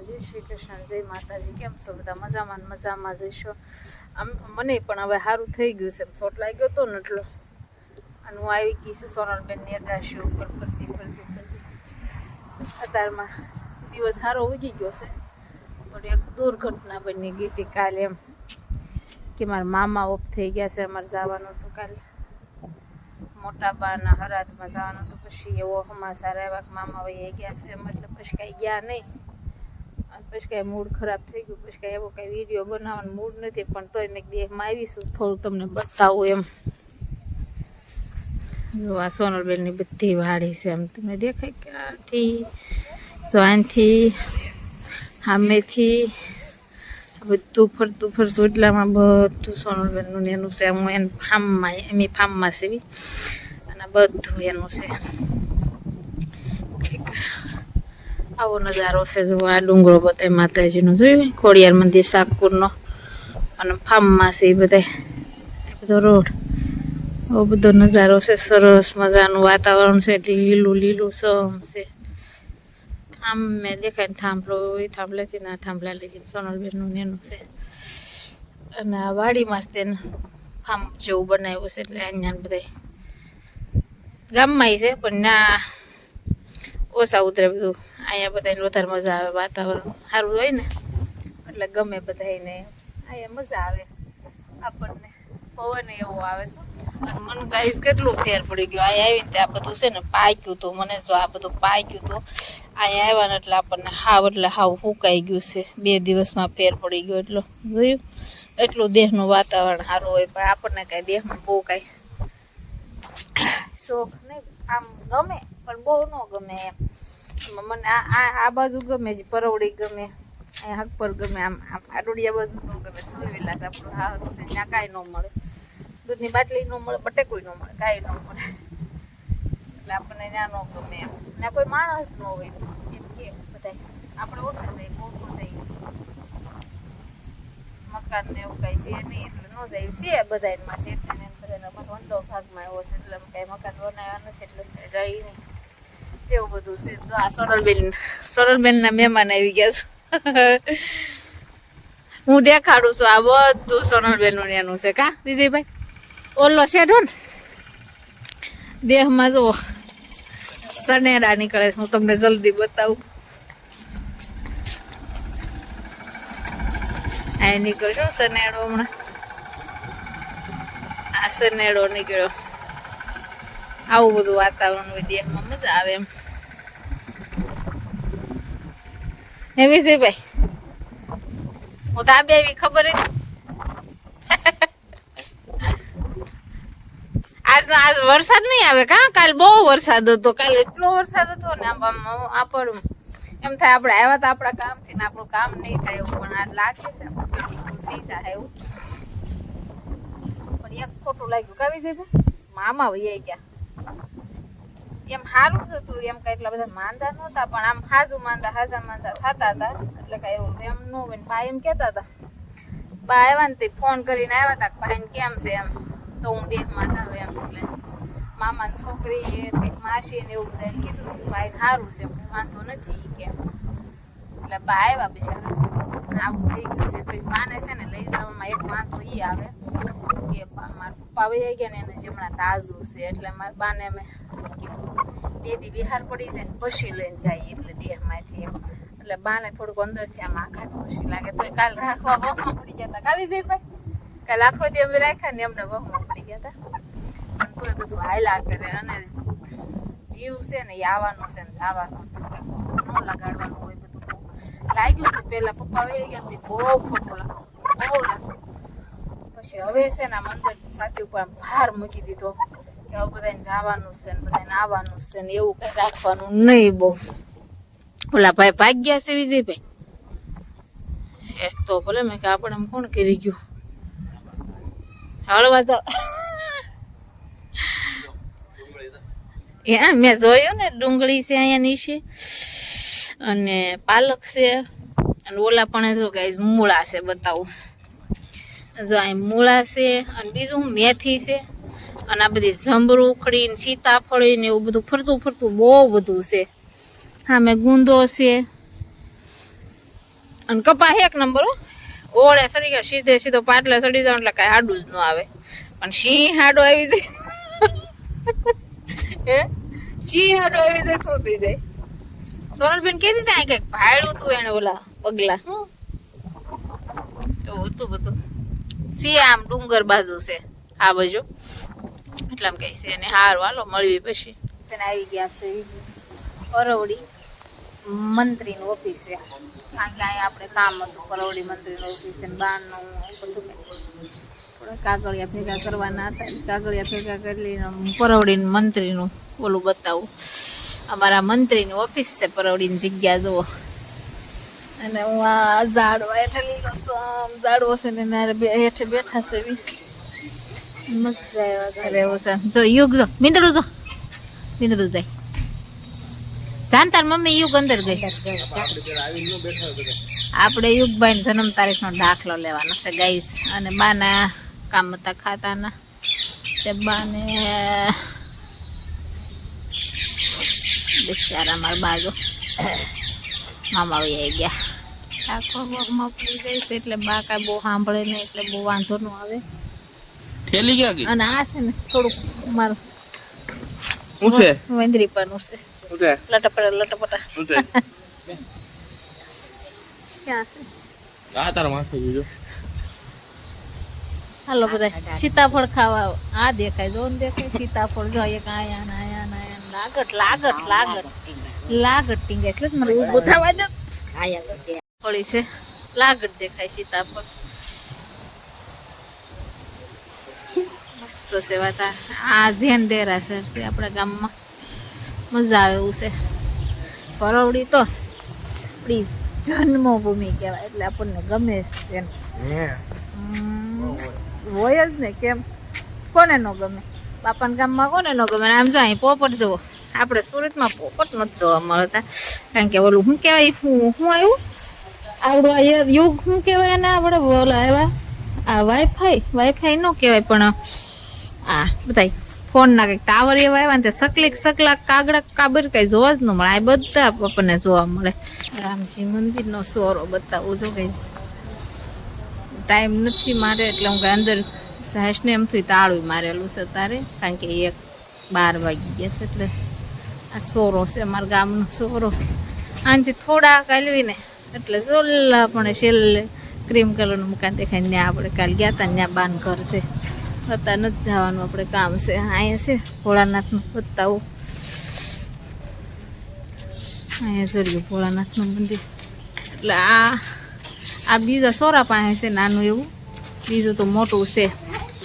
જય શ્રી કૃષ્ણ, જય માતાજી, કેમ છો બધા? મજામાં મજામાં જઈશો આમ મને પણ હવે સારું થઈ ગયું છે. ચોટ લાગ્યો હતો ને એટલો. અને હું આવી ગઈ છું સોનલબેનની અગાશી ઉપર, ફરતી ફરતી ફરતી. અત્યારમાં દિવસ સારો ઉગી ગયો છે. પણ એક દુર્ઘટના બની ગઈ હતી કાલે એમ. કે મારા મામા ઓફ થઈ ગયા છે અમારે જવાનું હતું કાલે. મોટા બાના હરાતમાં જવાનું હતું. પછી એવો હમાસા રહેવા કે મામા વહી ગયા છે. મતલબ પછી કાંઈ ગયા નહીં. પછી કાંઈ મૂડ ખરાબ થઈ ગયું, પછી કાંઈ એવો કાંઈ વીડિયો બનાવવાનો મૂડ નથી, પણ તોય મેં દેહમાં આવીશું થોડું તમને બતાવું એમ. જો આ સોનલબેનની બધી વાડી છે એમ, તમને દેખાય ક્યાંથી? આથી જો સામેથી બધું ફરતું ફરતું, એટલામાં બધું સોનલબેનનું ને એનું છે, હું એને ફાર્મમાં એમની ફાર્મમાં સેવી અને બધું એનું છે. આવો નજારો છે જો આ ડુંગરો બતાય માતાજીનો જોયું ખોડિયાર મંદિર સાકપુરનો અને ફાર્મમાં છે એ બધા બધો રોડ. આવો બધો નજારો છે, સરસ મજાનું વાતાવરણ છે, લીલું લીલું સમ છે. આમ મેં દેખાય થાંભલો એ થાંભલેથી ના થાંભલા લીધી સોનલબેનનું નેનું છે. અને આ વાડીમાં જ તેને ફાર્મ જેવું બનાવ્યું છે, એટલે અહીંયા બધા ગામમાં છે, પણ ઓછા ઉતરે બધું. અહીંયા બધાને વધારે મજા આવે વાતાવરણ. સારું હોય ને? એટલે ગમે બધાને અહીંયા મજા આવે આપણને. પવન એવો આવે છે. અને મને ગાઈસ કેટલું ફેર પડી ગયો. અહીંયા આવીને આ બધું છે ને પાક્યું હતું. મને જો આ બધું પાક્યું હતું. અહીંયા આવ્યા ને એટલે આપણને હાવ એટલે હાવ હુકાઈ ગયું છે. બે દિવસમાં ફેર પડી ગયો એટલો. જોયું? એટલું દેહનું વાતાવરણ સારું હોય. પણ આપણને કાંઈ દેહમાં બહુ કાંઈ શોખ નહીં. આમ ગમે. પણ બહુ ન ગમે એમ. મને આ આ બાજુ ગમે છે પરવડી ગમે. અહીંયા હકપર ગમે આમ આડોડિયા બાજુ ન ગમે. સુરવિલાસ આપણું સારું છે, ત્યાં કાંઈ ન મળે. દૂધની બાટલી ન મળે બટેકોઈ ન મળે, કાંઈ ન મળે. એટલે આપણને ત્યાં ન ગમે એમ. ત્યાં કોઈ માણસ ન હોય એમ કે બધા આપણે ઓછા થાય બહુ થાય. મકાન ને એવું કઈ છે નહીં, એટલે ન જાય છે બધામાં છે, એટલે બધાને વંદો ભાગમાં એવો છે, એટલે કઈ મકાન બનાવ્યા નથી, એટલે રહી નહીં. એવું બધું છે. જો આ સોનલબેન સોનલબેન ના મહેમાન આવી ગયા છે. હું દેખાડું છું આ બધું સોનલબેનનું એનું છે. કા, વિજયભાઈ? ઓલો શેઢો ને, દેહમાં જો સનેડા નીકળે. હું તમને જલ્દી બતાવું. આ નીકળશો સનેડો હમણાં. આ સનેડો નીકળ્યો. આવું બધું વાતાવરણ હોય દેહમાં મજા આવે એમ. હે વિજયભાઈ હું આબે આવી ખબર જ આજનો આજ વરસાદ નહીં આવે કા? કાલ બહુ વરસાદ હતો. કાલ એટલો વરસાદ હતો ને આમ આપણું એમ થાય આપણે આવ્યા તો આપણા કામથી ને આપણું કામ નહીં થાય એવું, પણ આજ લાગે છે. થઈ જાય એવું. પણ એક ખોટું લાગ્યું. કાવી જાય મામા વૈયા ગયા. એમ સારું જ હતું એમ કઈ એટલા બધા માંદા નહોતા, પણ આમ હાજુ માંદા, હાજા માંદા થતા હતા. એટલે કઈ એવું એમ ન હોય બા એમ કહેતા હતા, બા આવ્યા ને તે ફોન કરીને આવ્યા હતા ભાઈને કેમ છે એમ? તો હું દેહમાં જાઉં એમ. એટલે મામાની છોકરી કંઈક માસી ને એવું બધા કીધું કે ભાઈ સારું છે વાંધો નથી ઈ કે. એટલે બા આવ્યા બિચારા. આવું થઈ ગયું છે. પછી બાને છે ને લઈ જવામાં એક વાંધો એ આવે કે મારા પપ્પા વહી ગયા ને એને જમણા તાજુ છે. એટલે મારા બાને અમે કીધું બે દી વિહાર પડી જાય ને પછી લઈને જાય એટલે દેહમાંથી એમ. એટલે બાને થોડુંક અંદરથી આમ આઘાત પછી લાગે. તો કાલ રાખવા વહમાં પડી ગયા હતા કાવી જાય ભાઈ કાલ આખો દી અમે રાખ્યા ને એમને વહમાં પડી ગયા હતા પણ કોઈ બધું હાયલા કરે અને જીવ છે ને એ આવવાનો છે ને જવાનું છે. ન લગાડવાનું હોય બધું લાગ્યું હતું પેલા પપ્પા વહી ગયા બહુ ખોટું લાગ્યું. બહુ લાગ્યું. પછી હવે છે ને આમ અંદર સાચી ઉપર આમ ભાર મૂકી દીધો. કે હવે બધાને જવાનું છે ને બધાને આવવાનું છે ને એવું કઈ રાખવાનું નહીં બહુ. ઓલા ભાઈ ભાગ્યા છે વિજયભાઈ. એક તો ભલે મેં કે આપણે આમ કોણ કરી ગયું? હળવા તો એ મેં જોયું ને, ડુંગળી છે અહીંયા નીચે. અને પાલક છે. અને ઓલા પણ જો કઈ મૂળા છે, બતાવું. જો અહીં મૂળા છે અને બીજું મેથી છે. અને આ બધી ને સીતાફળી ને એવું બધું ફરતું ફરતું બહુ બધું છે. સામે ગુંદો છે. અને કપા એક નંબર હો. ઓળે સડી ગયા સીધે સીધો પાટલે સડી જાવ એટલે કાંઈ હાડું જ ન આવે. પણ સિંહ હાડો આવી જાય. હે? સિંહ હાડો આવી જાય તો થઈ જાય. સોનલબેન કહેતી ત્યાં કે ભાડું તું એને ઓલા પગલા. એવું હતું બધું. સિંહ આમ ડુંગર બાજુ છે. આ બાજુ. એટલે કહે છે અને હારું, હાલો મળવી પછી. તેને આવી ગયા છે અરવડી મંત્રીનું ઓફિસ છે. કારણ કે અહીંયા આપણે કામ હતું પરવડી મંત્રીનું ઓફિસ છે બારનું બધું થોડા કાગળિયા ભેગા કરવાના હતા. કાગળિયા ભેગા કરી લઈને પરવડીને મંત્રીનું ઓલું બતાવું. અમારા મંત્રીની ઓફિસ છે પરવડીની જગ્યા, જુઓ. અને હું આ ઝાડવા હેઠળ લીલો ઝાડવો છે ને હેઠે બેઠા છે. બી મસ્ત જો યુગ જો મીંદડું જો મીંદડું જાય મમ્મી યુગ અંદર ગઈ આપણે યુગભાઈ જન્મ તારીખનો દાખલો લેવાનો છે ગાઈસ અને બાના કામ હતા ખાતાના તે બાને બિચારા મારા બાજુ મામા આવી ગયા આખો વર્ગમાં પડી જાય છે એટલે બા કાંઈ બહુ સાંભળે નહીં એટલે બહુ વાંધો ન આવે ઠેલી ક્યાં ગઈ? અને આ છે ને થોડુંક મારું શું છે? વેંદરી પરનું છે. શું છે? લટપટા લટપટા. શું છે? ક્યાં છે? આ તારા માથે જોજો હાલો બધા સીતાફળ ખાવા આ દેખાય જો દેખાય સીતાફળ જો એક આયા ને આયા ને આયા લાગટ લાગટ લાગટ. લાગટ ટીંગાય એટલે જ મને થવા દો પડી છે. લાગટ દેખાય સીતાફળ. મસ્ત છે વાતા. આ જેન દેરાસર છે આપણા ગામમાં મજા આવે એવું છે. પરવડી તો આપણી જન્મભૂમિ કહેવાય એટલે આપણને ગમે છે હોય જ ને કેમ? કોને ન ગમે? બાપાના ગામમાં કોને ન ગમે? આમ જો અહીં પોપટ જુઓ. આપણે સુરતમાં પોપટ નથી જોવા મળતા. કારણ કે ઓલું શું કહેવાય? હું શું આવ્યું? આવડું યુગ શું કહેવાય ને આપણે ઓલા આવ્યા? આ વાઈફાઈ વાઈફાઈ ન કહેવાય પણ આ, બધાય ફોનના કંઈક ટાવર એવા આવ્યા ને તે સકલીક સકલાક કાગડા કાબર કઈ જોવા જ ન મળે. આ બધા આપણને જોવા મળે. રામજી મંદિરનો સોરો બતાવો જો કઈ. ટાઈમ નથી મારે એટલે હું અંદર સાહેસને એમથી તાળું મારેલું છે તારે, કારણ કે એક બાર વાગી ગયા છે એટલે આ સોરો છે અમારા ગામનો સોરો. આનાથી થોડા કાલવીને, એટલે જોલ્લા પણ છેલ્લે ક્રીમ કલરનું મકાન દેખાય ત્યાં આપણે કાલ ગયા હતા ત્યાં બાન ઘર છે. હતા નથી જવાનું આપણે કામ છે. અહીંયા છે, ભોળાનાથનું બતાવું અહીંયા જોડ્યું ભોળાનાથનું મંદિર. એટલે આ આ બીજા સોરા પાસે છે નાનું એવું. બીજું તો મોટું છે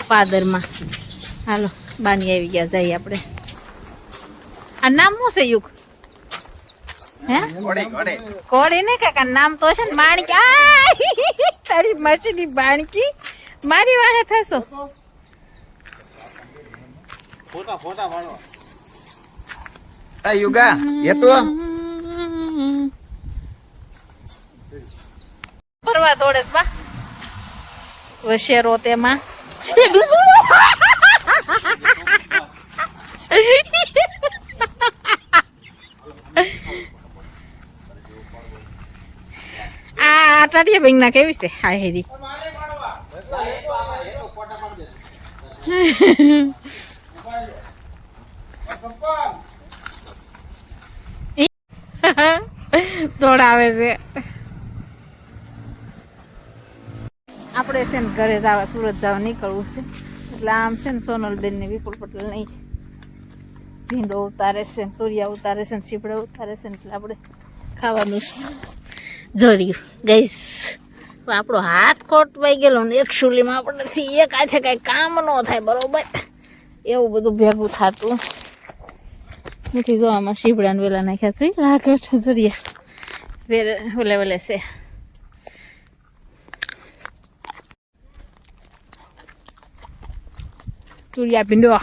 પાદરમાં. હાલો, બાની આવી ગયા, જઈએ આપણે. આ નામ શું છે, યુગ? કોળી ને કાકા નામ તો છે ને, માણકી. તારી માસીની બાણકી. મારી વાહે થશો. ફોટા ફોટા પાડો. આ યુગા એ તો. ફરવા દોડે બા. વશેરો તેમાં. આ ટાટિયા બેંગ ના કેવી છે? હાય હેરી. દોડાવે છે. આપણે છે ને ઘરે જવા સુરત જવા નીકળવું છે. એટલે આમ છે ને સોનલબેન ને વિપુલ પટેલ નહીં ભીંડો ઉતારે છે તુરિયા ઉતારે છે ને ચીપડા ઉતારે છે ને એટલે આપણે ખાવાનું જોડ્યું ગઈસ આપણો હાથ ખોટવાઈ ગયેલો ને એક શુલીમાં આપણનેથી એક હાથે કાંઈ કામ ન થાય, બરોબર? એવું બધું ભેગું થતું. નથી જો આમાં શીપડાને વેલા નાખ્યા છે લાગટ જોરિયા વેલે વેલે વેલે છે તુરિયા ભીંડો